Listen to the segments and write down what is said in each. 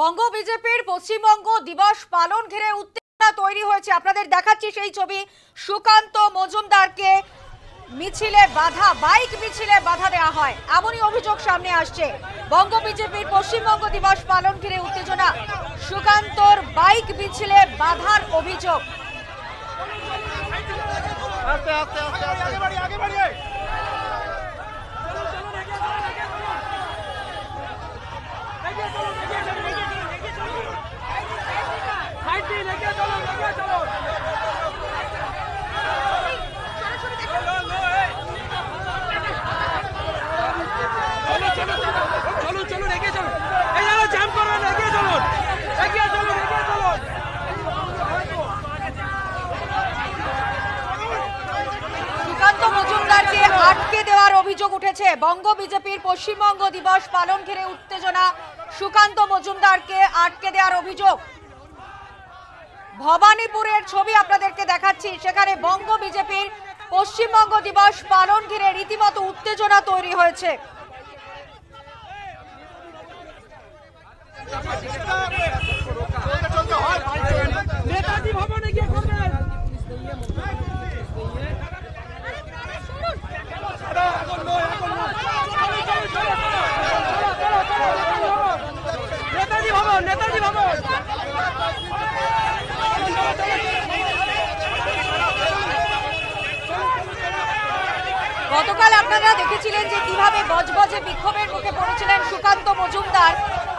বঙ্গ বিজেপির পশ্চিমবঙ্গ দিবস পালন ঘিরে উত্তেজনা তৈরি হয়েছে। আপনাদের দেখাচ্ছি সেই ছবি। সুকান্ত মজুমদারকে মিছিলে বাধা বাইক মিছিলে বাধা দেওয়া হয়। এমনই অভিযোগ সামনে আসছে। বঙ্গ বিজেপির পশ্চিমবঙ্গ দিবস পালন ঘিরে উত্তেজনা। সুকান্তর বাইক মিছিলে বাধার অভিযোগ। আস্তে আস্তে আস্তে আস্তে। চলুন চলুন এগিয়ে চলুন এই জায়গায় জ্যাম করবেন এগিয়ে চলুন এগিয়ে চলুন এগিয়ে চলুন সুকান্ত মজুমদারকে আটকে দেওয়ার অভিযোগ উঠেছে। বঙ্গ বিজেপির পশ্চিমবঙ্গ দিবস পালন ঘিরে উত্তেজনা। সুকান্ত মজুমদারকে আটকে দেওয়ার অভিযোগ। ভবানীপুরের ছবি আপনাদেরকে দেখাচ্ছি। সেখানে বঙ্গ বিজেপির পশ্চিমবঙ্গ দিবস পালন ঘিরে রীতিমতো উত্তেজনা তৈরি হয়েছে। নেতাজি ভবনে গিয়ে করবেন নেতাজি ভবন নেতাজি ভবন গতকাল আপনারা দেখেছিলেন যে কীভাবে বজবজে বিক্ষোভের মুখে পড়েছিলেন সুকান্ত মজুমদার।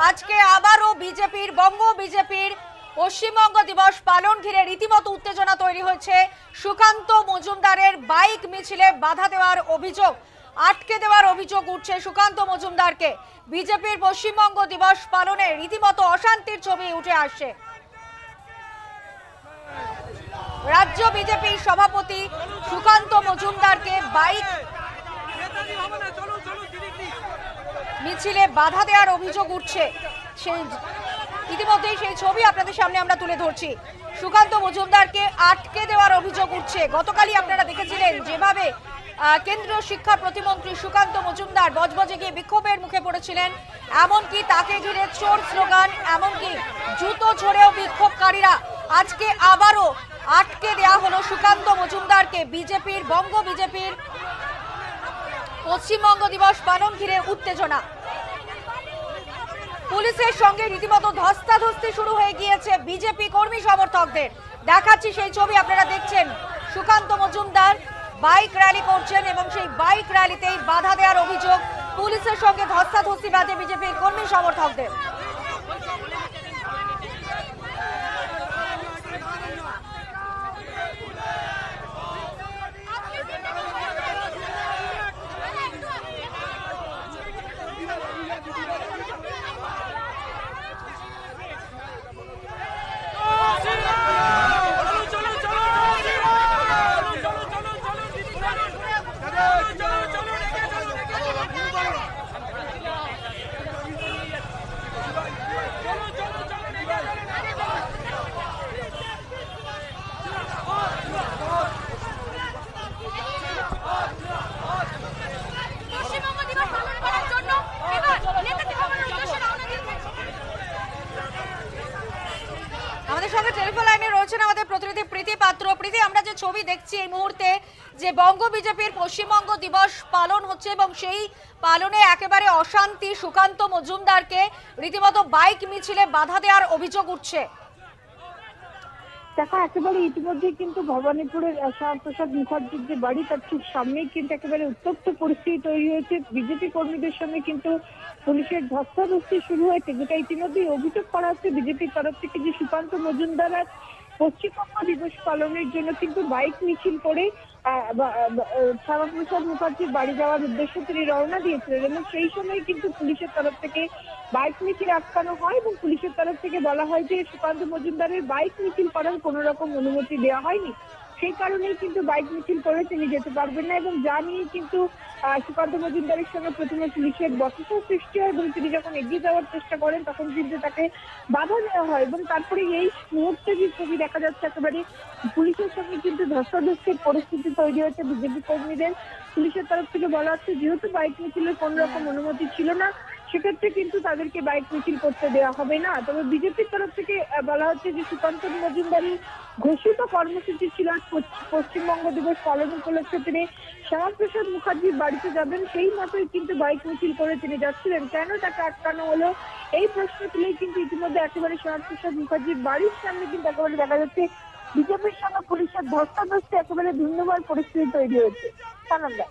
আজকে আবারও বিজেপির, বঙ্গ বিজেপির পশ্চিমবঙ্গ দিবস পালন ঘিরে রীতিমতো উত্তেজনা তৈরি হয়েছে। সুকান্ত মজুমদারের বাইক মিছিলে বাধা দেওয়ার অভিযোগ, আটকে দেওয়ার অভিযোগ উঠছে সুকান্ত মজুমদারকে। বিজেপির পশ্চিমবঙ্গ দিবস পালনে রীতিমতো অশান্তির ছবি উঠে আসছে। রাজ্য বিজেপির সভাপতি সুকান্ত মজুমদারকে বাইক মিছিলে বাধা দেওয়ার অভিযোগ উঠছে। সেই ইতিমধ্যেই সেই ছবি আপনাদের সামনে আমরা তুলে ধরছি। সুকান্ত মজুমদারকে আটকে দেওয়ার অভিযোগ উঠছে। গতকালই আপনারা দেখেছিলেন যেভাবে কেন্দ্রীয় শিক্ষা প্রতিমন্ত্রী সুকান্ত মজুমদার বজবজে গিয়ে বিক্ষোভের মুখে পড়েছিলেন। এমনকি তাকে ঘিরে চোর স্লোগান, এমনকি জুতো ছড়েও বিক্ষোভকারীরা আজকে আবারও আটকে দেওয়া হলো সুকান্ত মজুমদারকে। বিজেপির, বঙ্গ বিজেপির পশ্চিমবঙ্গ দিবস পালন ঘিরে উত্তেজনা। পুলিশের সঙ্গে রীতিমতো ধস্তাধস্তি শুরু হয়ে গিয়েছে বিজেপি কর্মী সমর্থকদের। দেখাচ্ছি সেই ছবি, আপনারা দেখছেন। সুকান্ত মজুমদার বাইক র্যালি করছেন এবং সেই বাইক র্যালিতেই বাধা দেওয়ার অভিযোগ পুলিশের সঙ্গে ধস্তাধস্তি বাজে বিজেপির কর্মী সমর্থকদের। প্রতিনিধি প্রীতি পাত্র। প্রীতি, আমরা যে ছবি দেখছি এই মুহূর্তে যে বঙ্গ বিজেপির পশ্চিমবঙ্গ দিবস পালন হচ্ছে এবং সেই পালনে একেবারে অশান্তি, সুকান্ত মজুমদারকে রীতিমতো বাইক মিছিলে বাধা দেওয়ার অভিযোগ উঠছে। দেখো, একেবারে ইতিমধ্যে কিন্তু ভবানীপুরের শ্যামপ্রসাদ মুখার্জির যে বাড়ি, তার ঠিক সামনেই কিন্তু একেবারে উত্তপ্ত পরিস্থিতি তৈরি হয়েছে। বিজেপি কর্মীদের সঙ্গে কিন্তু পুলিশের ধস্তাধস্তি শুরু হয়েছে, যেটা ইতিমধ্যেই অভিযোগ করা হচ্ছে। বিজেপির তরফ থেকে যে সুকান্ত মজুমদার আজ পশ্চিমবঙ্গ দিবস পালনের জন্য কিন্তু বাইক মিছিল করে শ্যামাপ্রসাদ মুখার্জির বাড়ি যাওয়ার উদ্দেশ্যে তিনি রওনা দিয়েছিলেন এবং সেই সময় কিন্তু পুলিশের তরফ থেকে বাইক মিছিল আটকানো হয় এবং পুলিশের তরফ থেকে বলা হয় যে সুকান্ত মজুমদারের বাইক মিছিল করার কোনো রকম অনুমতি দেওয়া হয়নি। সেই কারণেই কিন্তু বাইক মিছিল করে তিনি যেতে পারবেন না এবং যা নিয়ে কিন্তু সুকান্ত মজুমদারের সঙ্গে প্রথমে পুলিশের বচসা সৃষ্টি হয় এবং তিনি যখন এগিয়ে যাওয়ার চেষ্টা করেন, তখন কিন্তু তাকে বাধা দেওয়া হয় এবং তারপরে এই মুহূর্তে যে ছবি দেখা যাচ্ছে একেবারে পুলিশের সঙ্গে কিন্তু ধস্তাধস্তির পরিস্থিতি তৈরি হয়েছে। বিজেপি কর্মীদের পুলিশের তরফ থেকে বলা হচ্ছে, যেহেতু বাইক মিছিলের কোন রকম অনুমতি ছিল না সেক্ষেত্রে কিন্তু তাদেরকে বাইক মিছিল করতে দেওয়া হবে না। তবে বিজেপির তরফ থেকে বলা হচ্ছে যে সুকান্ত মজুমদারের ঘোষিত কর্মসূচি ছিল পশ্চিমবঙ্গ দিবস পালন উপলক্ষে। তিনি শ্যামাপ্রসাদ মুখার্জির বাড়িতে যাবেন। সেই মতোই কিন্তু বাইক মিছিল করে তিনি যাচ্ছিলেন। কেন তাকে আটকানো হলো? এই প্রশ্ন তুলেই কিন্তু ইতিমধ্যে একেবারে শ্যামাপ্রসাদ মুখার্জির বাড়ির সামনে কিন্তু একেবারে দেখা যাচ্ছে বিজেপির সঙ্গে পুলিশের ধস্তাধস্তি, একেবারে ভিন্নবার পরিস্থিতি তৈরি হয়েছে। সানন্দা।